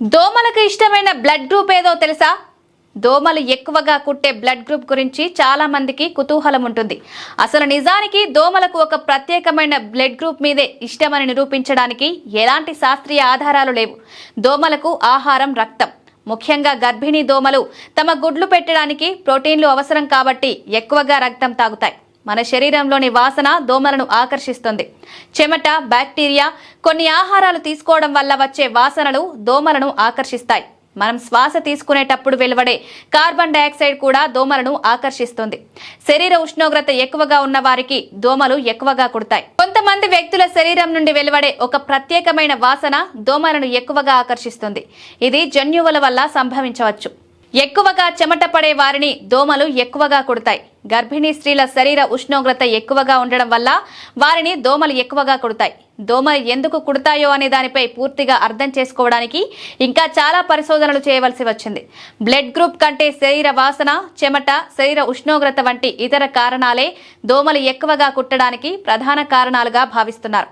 దోమలకు ఇష్టమైన blood group ఏదో తెలుసా? దోమలు ఎక్కువగా కుట్టే బ్లడ్ గ్రూప్ గురించి చాలా మందికి కుతూహలం ఉంటుంది. అసలు నిజానికి దోమలకు ఒక ప్రత్యేకమైన బ్లడ్ గ్రూప్ మీదే ఇష్టమని నిరూపించడానికి ఎలాంటి శాస్త్రీయ ఆధారాలు లేవు. దోమలకు ఆహారం రక్తం. ముఖ్యంగా గర్భిణీ దోమలు తమ గుడ్లు పెట్టడానికి ప్రోటీన్లు అవసరం కాబట్టి ఎక్కువగా రక్తం తాగుతాయి. మన శరీరంలోని వాసన దోమలను ఆకర్షిస్తుంది. చెమట బ్యాక్టీరియా కొన్ని ఆహారాలు తీసుకోవడం వల్ల వచ్చే వాసనలు దోమలను ఆకర్షిస్తాయి. మనం శ్వాస తీసుకునేటప్పుడు వెలువడే కార్బన్ డైఆక్సైడ్ కూడా దోమలను ఆకర్షిస్తుంది. శరీర ఉష్ణోగ్రత ఎక్కువగా ఉన్న వారికి దోమలు ఎక్కువగా కుడతాయి. కొంతమంది వ్యక్తుల శరీరం నుండి వెలువడే ఒక ప్రత్యేకమైన వాసన దోమలను ఎక్కువగా ఆకర్షిస్తుంది. ఇది జన్యువుల వల్ల సంభవించవచ్చు. ఎక్కువగా చెమట పడే వారిని దోమలు ఎక్కువగా కుడతాయి. గర్భిణీ స్త్రీల శరీర ఉష్ణోగ్రత ఎక్కువగా ఉండడం వల్ల వారిని దోమలు ఎక్కువగా కుడతాయి. దోమలు ఎందుకు కుడతాయో అనే దానిపై పూర్తిగా అర్థం చేసుకోవడానికి ఇంకా చాలా పరిశోధనలు చేయవలసి వచ్చింది. బ్లడ్ గ్రూప్ కంటే శరీర వాసన చెమట శరీర ఉష్ణోగ్రత వంటి ఇతర కారణాలే దోమలు ఎక్కువగా కుట్టడానికి ప్రధాన కారణాలుగా భావిస్తున్నారు.